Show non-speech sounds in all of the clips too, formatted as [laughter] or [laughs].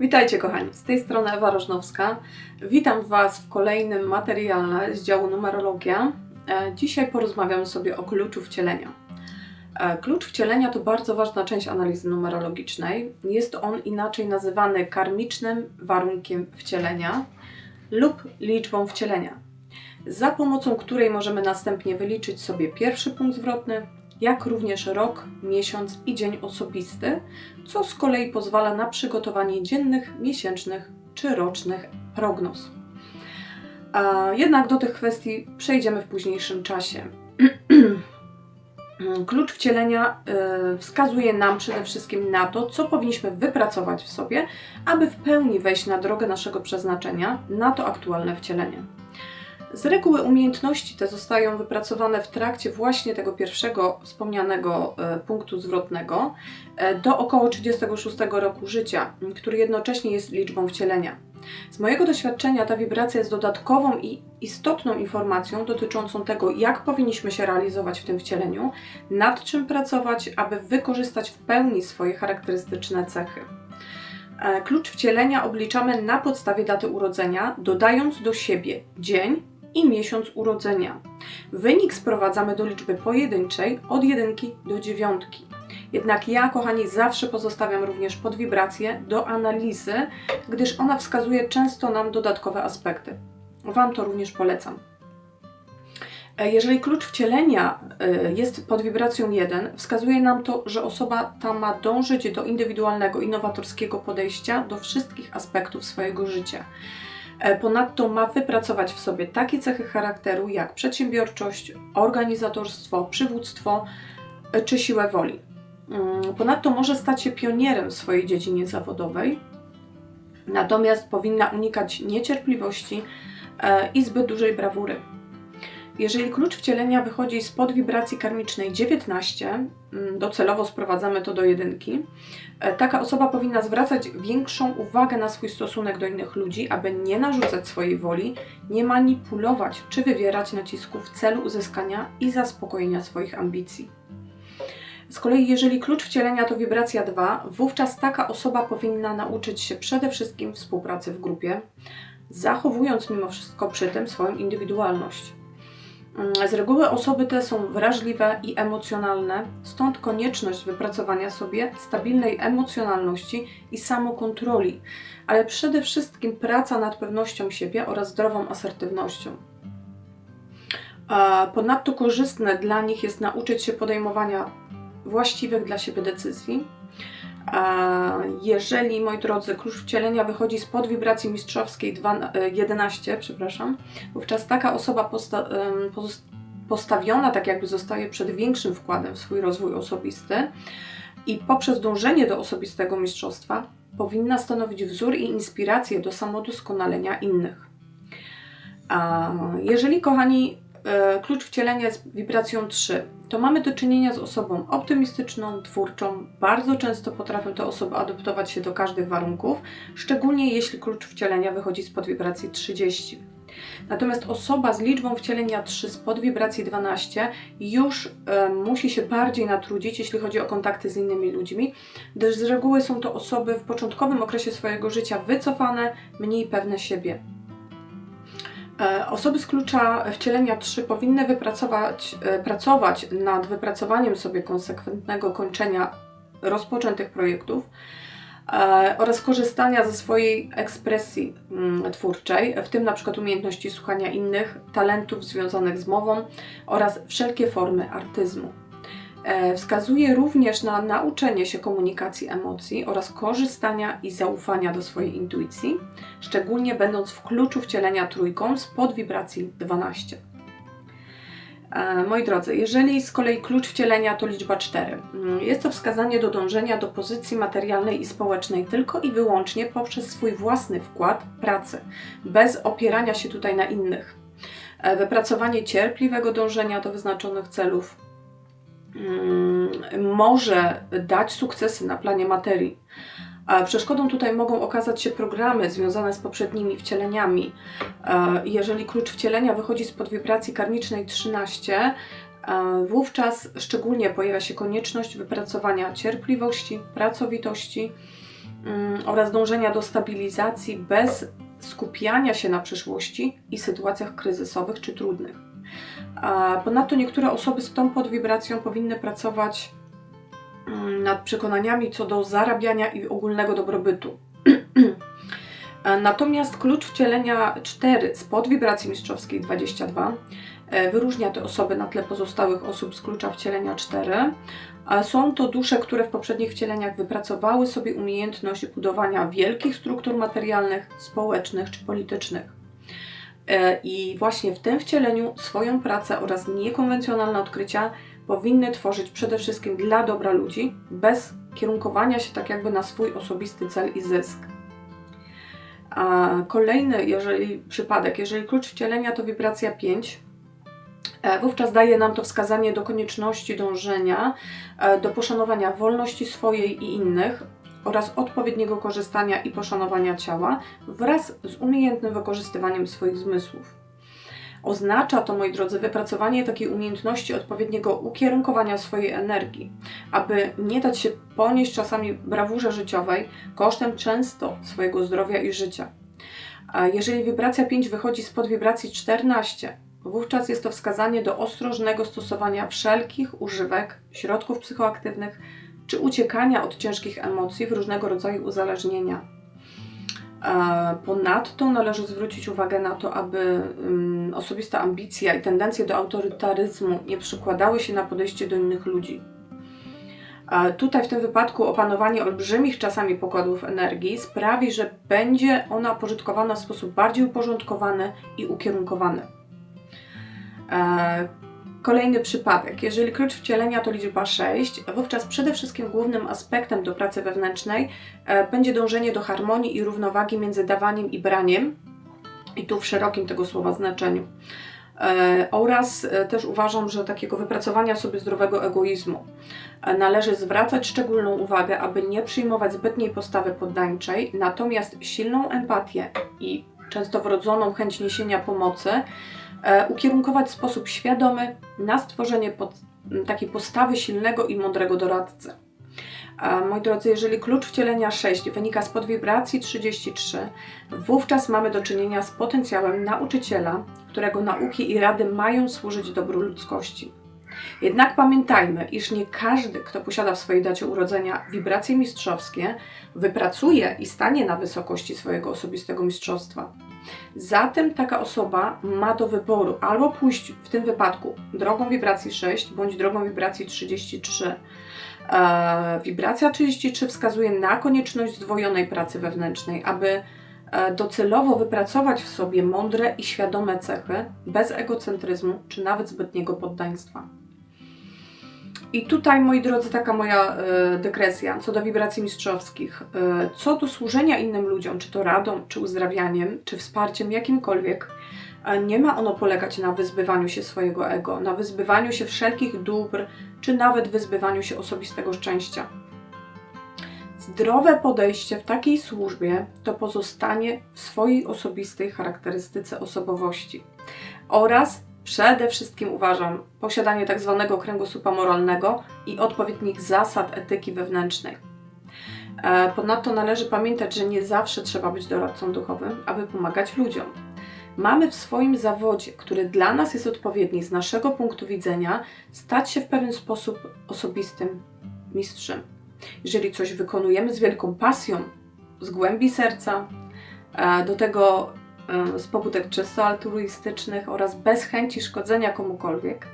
Witajcie kochani, z tej strony Ewa Rożnowska. Witam Was w kolejnym materiale z działu numerologia. E, Dzisiaj porozmawiamy sobie o kluczu wcielenia. E, Klucz wcielenia to bardzo ważna część analizy numerologicznej. Jest on inaczej nazywany karmicznym warunkiem wcielenia lub liczbą wcielenia, za pomocą której możemy następnie wyliczyć sobie pierwszy punkt zwrotny, jak również rok, miesiąc i dzień osobisty, co z kolei pozwala na przygotowanie dziennych, miesięcznych czy rocznych prognoz. Jednak do tych kwestii przejdziemy w późniejszym czasie. [clears throat] Klucz wcielenia y, wskazuje nam przede wszystkim na to, co powinniśmy wypracować w sobie, aby w pełni wejść na drogę naszego przeznaczenia, na to aktualne wcielenie. Z reguły umiejętności te zostają wypracowane w trakcie właśnie tego pierwszego wspomnianego e, punktu zwrotnego e, do około 36 roku życia, który jednocześnie jest liczbą wcielenia. Z mojego doświadczenia ta wibracja jest dodatkową i istotną informacją dotyczącą tego, jak powinniśmy się realizować w tym wcieleniu, nad czym pracować, aby wykorzystać w pełni swoje charakterystyczne cechy. E, Klucz wcielenia obliczamy na podstawie daty urodzenia, dodając do siebie dzień i miesiąc urodzenia. Wynik sprowadzamy do liczby pojedynczej od jedynki do dziewiątki. Jednak ja, kochani, zawsze pozostawiam również pod wibrację do analizy, gdyż ona wskazuje często nam dodatkowe aspekty. Wam to również polecam. E, Jeżeli klucz wcielenia e, jest pod wibracją 1, wskazuje nam to, że osoba ta ma dążyć do indywidualnego, innowatorskiego podejścia do wszystkich aspektów swojego życia. E, Ponadto ma wypracować w sobie takie cechy charakteru jak przedsiębiorczość, organizatorstwo, przywództwo e, czy siłę woli. Mm, Ponadto może stać się pionierem w swojej dziedzinie zawodowej, natomiast powinna unikać niecierpliwości e, i zbyt dużej brawury. Jeżeli klucz wcielenia wychodzi spod wibracji karmicznej 19, mm, docelowo sprowadzamy to do jedynki, e, taka osoba powinna zwracać większą uwagę na swój stosunek do innych ludzi, aby nie narzucać swojej woli, nie manipulować czy wywierać nacisku w celu uzyskania i zaspokojenia swoich ambicji. Z kolei, jeżeli klucz wcielenia to wibracja 2, wówczas taka osoba powinna nauczyć się przede wszystkim współpracy w grupie, zachowując mimo wszystko przy tym swoją indywidualność. Mm, Z reguły osoby te są wrażliwe i emocjonalne, stąd konieczność wypracowania sobie stabilnej emocjonalności i samokontroli, ale przede wszystkim praca nad pewnością siebie oraz zdrową asertywnością. Ponadto korzystne dla nich jest nauczyć się podejmowania właściwych dla siebie decyzji. Jeżeli, moi drodzy, klucz wcielenia wychodzi spod wibracji mistrzowskiej 2, e, 11, przepraszam, wówczas taka osoba posta- postawiona tak jakby zostaje przed większym wkładem w swój rozwój osobisty i poprzez dążenie do osobistego mistrzostwa powinna stanowić wzór i inspirację do samodoskonalenia innych. Jeżeli, kochani, klucz wcielenia jest wibracją 3, to mamy do czynienia z osobą optymistyczną, twórczą. Bardzo często potrafią te osoby adaptować się do każdych warunków, szczególnie jeśli klucz wcielenia wychodzi spod wibracji 30. Natomiast osoba z liczbą wcielenia 3 spod wibracji 12 już e, musi się bardziej natrudzić, jeśli chodzi o kontakty z innymi ludźmi, gdyż z reguły są to osoby w początkowym okresie swojego życia wycofane, mniej pewne siebie. E, Osoby z klucza wcielenia 3 powinny wypracować, e, pracować nad wypracowaniem sobie konsekwentnego kończenia rozpoczętych projektów e, oraz korzystania ze swojej ekspresji mm, twórczej, w tym na przykład umiejętności słuchania innych, talentów związanych z mową oraz wszelkie formy artyzmu. E, Wskazuje również na nauczenie się komunikacji emocji oraz korzystania i zaufania do swojej intuicji, szczególnie będąc w kluczu wcielenia trójką spod wibracji 12. E, Moi drodzy, jeżeli z kolei klucz wcielenia to liczba 4, mm, jest to wskazanie do dążenia do pozycji materialnej i społecznej tylko i wyłącznie poprzez swój własny wkład pracy, bez opierania się tutaj na innych. E, Wypracowanie cierpliwego dążenia do wyznaczonych celów, może dać sukcesy na planie materii. Przeszkodą tutaj mogą okazać się programy związane z poprzednimi wcieleniami. E, Jeżeli klucz wcielenia wychodzi spod wibracji karmicznej 13, e, wówczas szczególnie pojawia się konieczność wypracowania cierpliwości, pracowitości mm, oraz dążenia do stabilizacji bez skupiania się na przyszłości i sytuacjach kryzysowych czy trudnych. Ponadto niektóre osoby z tą podwibracją powinny pracować mm, nad przekonaniami co do zarabiania i ogólnego dobrobytu. [clears throat] Natomiast klucz wcielenia 4 z podwibracji mistrzowskiej 22 e, wyróżnia te osoby na tle pozostałych osób z klucza wcielenia 4. A Są to dusze, które w poprzednich wcieleniach wypracowały sobie umiejętność budowania wielkich struktur materialnych, społecznych czy politycznych. E, I właśnie w tym wcieleniu swoją pracę oraz niekonwencjonalne odkrycia powinny tworzyć przede wszystkim dla dobra ludzi, bez kierunkowania się tak jakby na swój osobisty cel i zysk. A kolejny, jeżeli przypadek, jeżeli klucz wcielenia to wibracja 5, e, wówczas daje nam to wskazanie do konieczności dążenia e, do poszanowania wolności swojej i innych oraz odpowiedniego korzystania i poszanowania ciała wraz z umiejętnym wykorzystywaniem swoich zmysłów. Oznacza to, moi drodzy, wypracowanie takiej umiejętności odpowiedniego ukierunkowania swojej energii, aby nie dać się ponieść czasami brawurze życiowej kosztem często swojego zdrowia i życia. A jeżeli wibracja 5 wychodzi spod wibracji 14, wówczas jest to wskazanie do ostrożnego stosowania wszelkich używek, środków psychoaktywnych czy uciekania od ciężkich emocji w różnego rodzaju uzależnienia. E, Ponadto należy zwrócić uwagę na to, aby mm, osobista ambicja i tendencje do autorytaryzmu nie przykładały się na podejście do innych ludzi. E, Tutaj w tym wypadku opanowanie olbrzymich czasami pokładów energii sprawi, że będzie ona pożytkowana w sposób bardziej uporządkowany i ukierunkowany. Kolejny przypadek. Jeżeli klucz wcielenia to liczba 6, wówczas przede wszystkim głównym aspektem do pracy wewnętrznej e, będzie dążenie do harmonii i równowagi między dawaniem i braniem, i tu w szerokim tego słowa znaczeniu. E, oraz e, też uważam, że takiego wypracowania sobie zdrowego egoizmu należy zwracać szczególną uwagę, aby nie przyjmować zbytniej postawy poddańczej, natomiast silną empatię i często wrodzoną chęć niesienia pomocy e, ukierunkować w sposób świadomy na stworzenie pod, takiej postawy silnego i mądrego doradcy. E, Moi drodzy, jeżeli klucz wcielenia 6 wynika z podwibracji 33, wówczas mamy do czynienia z potencjałem nauczyciela, którego nauki i rady mają służyć dobru ludzkości. Jednak pamiętajmy, iż nie każdy, kto posiada w swojej dacie urodzenia wibracje mistrzowskie, wypracuje i stanie na wysokości swojego osobistego mistrzostwa. Zatem taka osoba ma do wyboru albo pójść w tym wypadku drogą wibracji 6 bądź drogą wibracji 33. E, wibracja 33 wskazuje na konieczność zdwojonej pracy wewnętrznej, aby e, docelowo wypracować w sobie mądre i świadome cechy, bez egocentryzmu czy nawet zbytniego poddaństwa. I tutaj, moi drodzy, taka moja e, dygresja co do wibracji mistrzowskich. E, co do służenia innym ludziom, czy to radą, czy uzdrawianiem, czy wsparciem jakimkolwiek, e, nie ma ono polegać na wyzbywaniu się swojego ego, na wyzbywaniu się wszelkich dóbr, czy nawet wyzbywaniu się osobistego szczęścia. Zdrowe podejście w takiej służbie to pozostanie w swojej osobistej charakterystyce osobowości oraz przede wszystkim uważam posiadanie tak zwanego kręgosłupa moralnego i odpowiednich zasad etyki wewnętrznej. E, Ponadto należy pamiętać, że nie zawsze trzeba być doradcą duchowym, aby pomagać ludziom. Mamy w swoim zawodzie, który dla nas jest odpowiedni z naszego punktu widzenia, stać się w pewien sposób osobistym mistrzem. Jeżeli coś wykonujemy z wielką pasją, z głębi serca, e, do tego z pobudek czysto altruistycznych oraz bez chęci szkodzenia komukolwiek,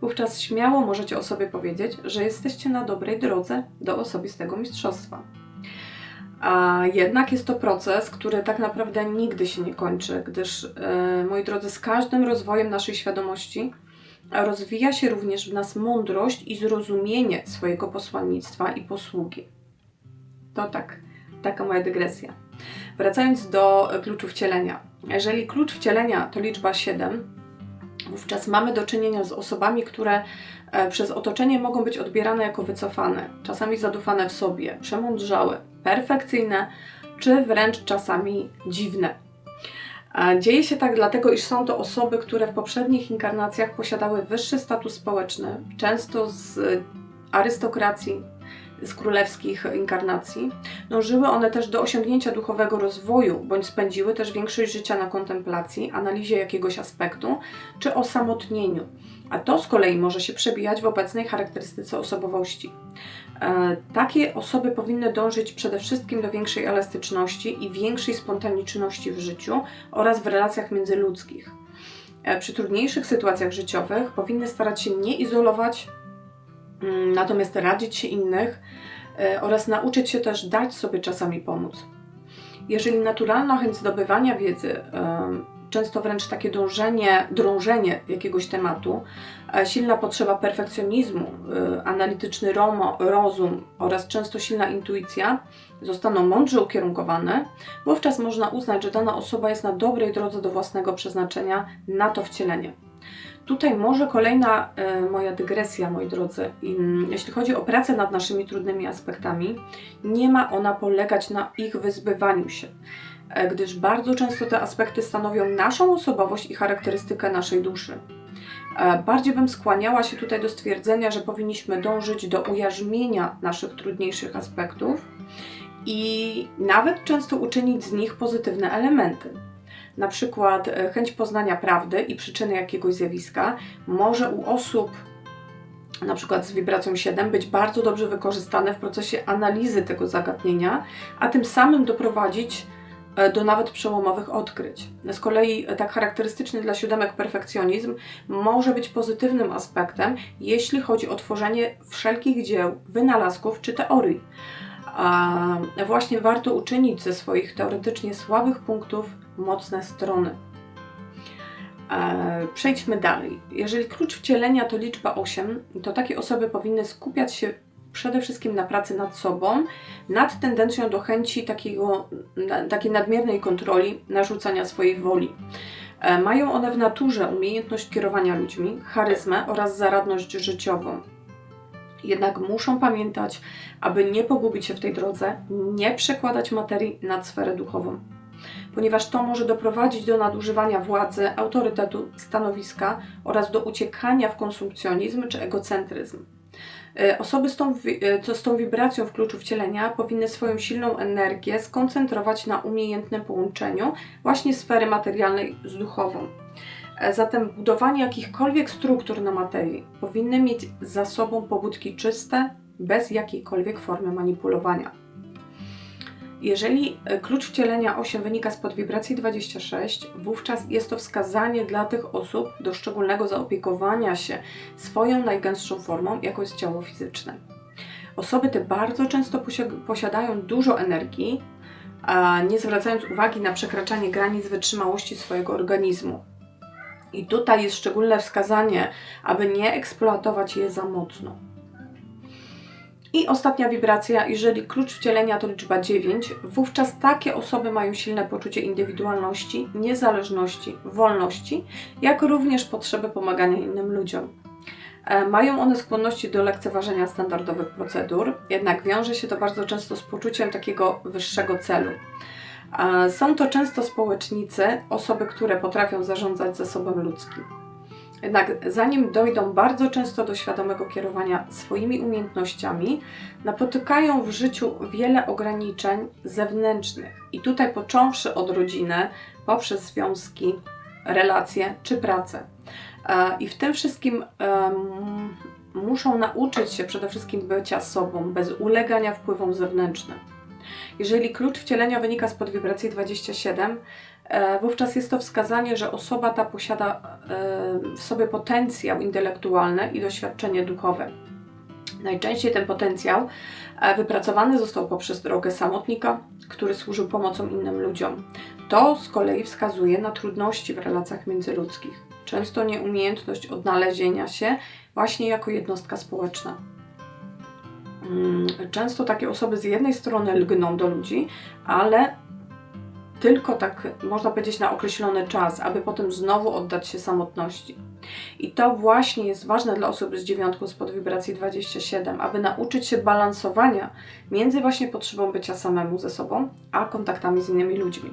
wówczas śmiało możecie o sobie powiedzieć, że jesteście na dobrej drodze do osobistego mistrzostwa. A jednak jest to proces, który tak naprawdę nigdy się nie kończy, gdyż, e, moi drodzy, z każdym rozwojem naszej świadomości rozwija się również w nas mądrość i zrozumienie swojego posłannictwa i posługi. To tak, taka moja dygresja. Wracając do kluczu wcielenia. Jeżeli klucz wcielenia to liczba 7, wówczas mamy do czynienia z osobami, które e, przez otoczenie mogą być odbierane jako wycofane, czasami zadufane w sobie, przemądrzałe, perfekcyjne, czy wręcz czasami dziwne. Dzieje się tak dlatego, iż są to osoby, które w poprzednich inkarnacjach posiadały wyższy status społeczny, często z arystokracji, z królewskich inkarnacji. Dążyły one też do osiągnięcia duchowego rozwoju, bądź spędziły też większość życia na kontemplacji, analizie jakiegoś aspektu czy osamotnieniu. A to z kolei może się przebijać w obecnej charakterystyce osobowości. E, takie osoby powinny dążyć przede wszystkim do większej elastyczności i większej spontaniczności w życiu oraz w relacjach międzyludzkich. E, przy trudniejszych sytuacjach życiowych powinny starać się nie izolować, natomiast radzić się innych e, oraz nauczyć się też dać sobie czasami pomóc. Jeżeli naturalna chęć zdobywania wiedzy często wręcz takie dążenie, drążenie jakiegoś tematu, e, silna potrzeba perfekcjonizmu, e, analityczny romo, rozum oraz często silna intuicja zostaną mądrze ukierunkowane, wówczas można uznać, że dana osoba jest na dobrej drodze do własnego przeznaczenia na to wcielenie. Tutaj może kolejna e, moja dygresja, moi drodzy. Jeśli chodzi o pracę nad naszymi trudnymi aspektami, nie ma ona polegać na ich wyzbywaniu się. E, gdyż bardzo często te aspekty stanowią naszą osobowość i charakterystykę naszej duszy. E, bardziej bym skłaniała się tutaj do stwierdzenia, że powinniśmy dążyć do ujarzmienia naszych trudniejszych aspektów i nawet często uczynić z nich pozytywne elementy. Na przykład e, chęć poznania prawdy i przyczyny jakiegoś zjawiska może u osób na przykład z wibracją 7 być bardzo dobrze wykorzystane w procesie analizy tego zagadnienia, a tym samym doprowadzić do nawet przełomowych odkryć. Z kolei e, tak charakterystyczny dla siódemek perfekcjonizm może być pozytywnym aspektem, jeśli chodzi o tworzenie wszelkich dzieł, wynalazków czy teorii. A właśnie warto uczynić ze swoich teoretycznie słabych punktów mocne strony. E, przejdźmy dalej. Jeżeli klucz wcielenia to liczba 8, to takie osoby powinny skupiać się przede wszystkim na pracy nad sobą, nad tendencją do chęci takiego, takiej nadmiernej kontroli, narzucania swojej woli. E, mają one w naturze umiejętność kierowania ludźmi, charyzmę oraz zaradność życiową. Jednak muszą pamiętać, aby nie pogubić się w tej drodze, nie przekładać materii nad sferę duchową, ponieważ to może doprowadzić do nadużywania władzy, autorytetu, stanowiska oraz do uciekania w konsumpcjonizm czy egocentryzm. E, osoby z tą, e, z tą wibracją w kluczu wcielenia powinny swoją silną energię skoncentrować na umiejętnym połączeniu właśnie sfery materialnej z duchową. E, zatem budowanie jakichkolwiek struktur na materii powinny mieć za sobą pobudki czyste, bez jakiejkolwiek formy manipulowania. Jeżeli e, klucz wcielenia 8 wynika spod wibracji 26, wówczas jest to wskazanie dla tych osób do szczególnego zaopiekowania się swoją najgęstszą formą, jaką jest ciało fizyczne. Osoby te bardzo często posiadają dużo energii, nie zwracając uwagi na przekraczanie granic wytrzymałości swojego organizmu. I tutaj jest szczególne wskazanie, aby nie eksploatować je za mocno. I ostatnia wibracja, jeżeli klucz wcielenia to liczba 9, wówczas takie osoby mają silne poczucie indywidualności, niezależności, wolności, jak również potrzeby pomagania innym ludziom. E, mają one skłonności do lekceważenia standardowych procedur, jednak wiąże się to bardzo często z poczuciem takiego wyższego celu. E, są to często społecznicy, osoby, które potrafią zarządzać zasobem ludzkim. Jednak zanim dojdą bardzo często do świadomego kierowania swoimi umiejętnościami, napotykają w życiu wiele ograniczeń zewnętrznych. I tutaj począwszy od rodziny, poprzez związki, relacje czy pracę. E, I w tym wszystkim muszą nauczyć się przede wszystkim bycia sobą, bez ulegania wpływom zewnętrznym. Jeżeli klucz wcielenia wynika z podwibracji 27, E, wówczas jest to wskazanie, że osoba ta posiada e, w sobie potencjał intelektualny i doświadczenie duchowe. Najczęściej ten potencjał e, wypracowany został poprzez drogę samotnika, który służył pomocą innym ludziom. To z kolei wskazuje na trudności w relacjach międzyludzkich, często nieumiejętność odnalezienia się właśnie jako jednostka społeczna. Mm, często takie osoby z jednej strony lgną do ludzi, ale tylko tak, można powiedzieć, na określony czas, aby potem znowu oddać się samotności. I to właśnie jest ważne dla osoby z dziewiątką spod wibracji 27, aby nauczyć się balansowania między właśnie potrzebą bycia samemu ze sobą, a kontaktami z innymi ludźmi.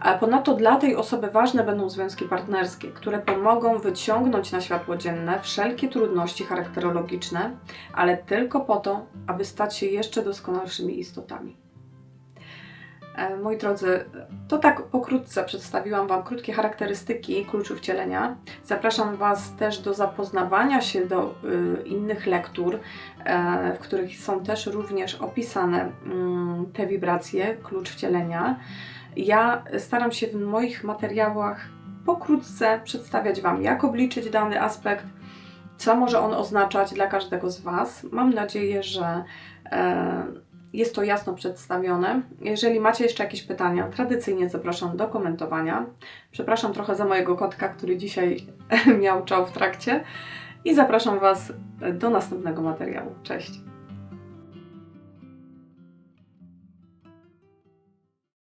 A ponadto dla tej osoby ważne będą związki partnerskie, które pomogą wyciągnąć na światło dzienne wszelkie trudności charakterologiczne, ale tylko po to, aby stać się jeszcze doskonalszymi istotami. E, Moi drodzy, to tak pokrótce przedstawiłam Wam krótkie charakterystyki kluczów cielenia. Zapraszam Was też do zapoznawania się do y, innych lektur, e, w których są też również opisane mm, te wibracje, klucz wcielenia. Ja staram się w moich materiałach pokrótce przedstawiać Wam, jak obliczyć dany aspekt, co może on oznaczać dla każdego z Was. Mam nadzieję, że e, jest to jasno przedstawione. Jeżeli macie jeszcze jakieś pytania, tradycyjnie zapraszam do komentowania. Przepraszam trochę za mojego kotka, który dzisiaj [laughs] miał czał w trakcie. I zapraszam Was do następnego materiału. Cześć!